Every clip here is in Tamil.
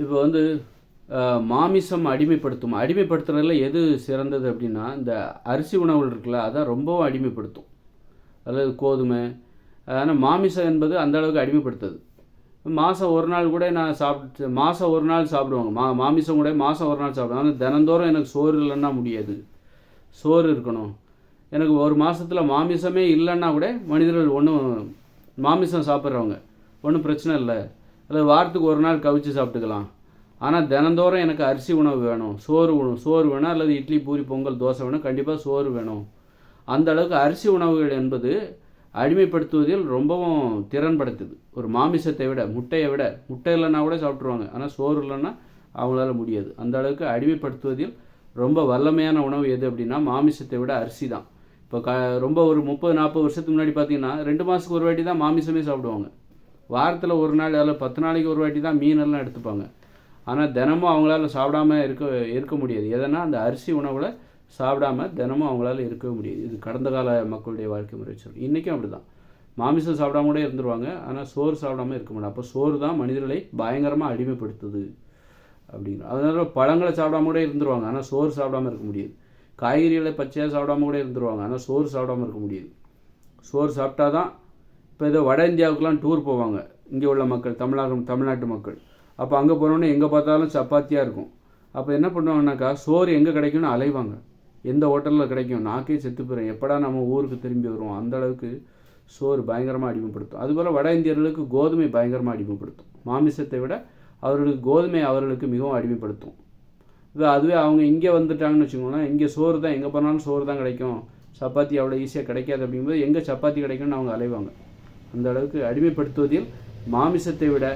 இப்போ வந்து மாமிசம் அடிமைப்படுத்தும். அடிமைப்படுத்துறதுல எது சிறந்தது அப்படின்னா இந்த அரிசி உணவுகள் இருக்குல்ல அதான் ரொம்பவும் அடிமைப்படுத்தும். அதாவது கோதுமை ஆனால் மாமிசம் என்பது அந்த அளவுக்கு அடிமைப்படுத்துது. மாதம் ஒரு நாள் கூட நான் சாப்பிட்டு மாதம் ஒரு நாள் சாப்பிடுவாங்க. மா மாமிசம் கூட மாதம் ஒரு நாள் சாப்பிடுவாங்க. ஆனால் தினந்தோறும் எனக்கு சோறு இல்லைன்னா முடியாது. சோறு இருக்கணும். எனக்கு ஒரு மாதத்தில் மாமிசமே இல்லைன்னா கூட மனிதர்கள் ஒன்றும் மாமிசம் சாப்பிட்றவங்க ஒன்றும் பிரச்சனை இல்லை. அல்லது வாரத்துக்கு ஒரு நாள் கவிச்சு சாப்பிட்டுக்கலாம். ஆனால் தினந்தோறும் எனக்கு அரிசி உணவு வேணும். சோறு உணவு சோறு வேணும் அல்லது இட்லி பூரி பொங்கல் தோசை வேணும். கண்டிப்பாக சோறு வேணும். அந்த அளவுக்கு அரிசி உணவுகள் என்பது அடிமைப்படுத்துவதில் ரொம்பவும் திறன் படுத்துது ஒரு மாமிசத்தை விட முட்டையை விட முட்டை இல்லைன்னா கூட சாப்பிட்ருவாங்க ஆனால் சோறு இல்லைன்னா அவங்களால முடியாது. அந்த அளவுக்கு அடிமைப்படுத்துவதில் ரொம்ப வல்லமையான உணவு எது அப்படின்னா மாமிசத்தை விட அரிசி தான். இப்போ க ரொம்ப ஒரு முப்பது நாற்பது வருஷத்துக்கு முன்னாடி பார்த்தீங்கன்னா ரெண்டு மாதத்துக்கு ஒரு வாட்டி தான் மாமிசமே சாப்பிடுவாங்க. வாரத்தில் ஒரு நாள் அதில் பத்து நாளைக்கு ஒரு வாட்டி தான் மீனெல்லாம் எடுத்துப்பாங்க. ஆனால் தினமும் அவங்களால சாப்பிடாம இருக்க இருக்க முடியாது. எதனா அந்த அரிசி உணவில் சாப்பிடாம தினமும் அவங்களால இருக்கவே முடியாது. இது கடந்த கால மக்களுடைய வாழ்க்கை முறை சொல்லி இன்றைக்கும் அப்படி தான் மாமிசம் சாப்பிடாம கூட இருந்துருவாங்க. ஆனால் சோறு சாப்பிடாம இருக்க முடியும் அப்போ சோறு தான் மனிதர்களை பயங்கரமாக அடிமைப்படுத்துது அப்படிங்கிற. அதனால பழங்களை சாப்பிடாம கூட இருந்துருவாங்க. ஆனால் சோறு சாப்பிடாம இருக்க முடியாது. காய்கறிகளை பச்சையாக சாப்பிடாம கூட இருந்துருவாங்க. ஆனால் சோறு சாப்பிடாம இருக்க முடியாது. சோறு சாப்பிட்டா தான் இப்போ ஏதோ வட இந்தியாவுக்குலாம் டூர் போவாங்க. இங்கே உள்ள மக்கள் தமிழகம் தமிழ்நாட்டு மக்கள். அப்போ அங்கே போனோன்னே எங்கே பார்த்தாலும் சப்பாத்தியாக இருக்கும். அப்போ என்ன பண்ணுவாங்கனாக்கா சோறு எங்கே கிடைக்கும்னு அலைவாங்க. எந்த ஹோட்டலில் கிடைக்கும்? நாக்கே செத்து போயிடும் எப்படா நம்ம ஊருக்கு திரும்பி வருவோம்? அந்த அளவுக்கு சோறு பயங்கரமாக அடிமைப்படுத்தும். அதுபோல் வட இந்தியர்களுக்கு கோதுமை பயங்கரமாக அடிமைப்படுத்தும். மாமிசத்தை விட அவர்களுக்கு கோதுமை அவர்களுக்கு மிகவும் அடிமைப்படுத்தும். இது அதுவே அவங்க இங்கே வந்துட்டாங்கன்னு வச்சுக்கோங்களேன் இங்கே சோறு தான் எங்கே போனாலும் சோறு தான் கிடைக்கும். சப்பாத்தி அவ்வளோ ஈஸியாக கிடைக்காது அப்படிங்கும்போது எங்கே சப்பாத்தி கிடைக்கும்னு அவங்க அலைவாங்க. அந்த அளவுக்கு அடிமைப்படுத்துவதில் மாமிசத்தை விட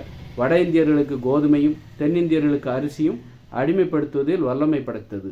வட இந்தியர்களுக்கு கோதுமையும் தென்னிந்தியர்களுக்கு அரிசியும் அடிமைப்படுத்துவதில் வல்லமை படைத்தது.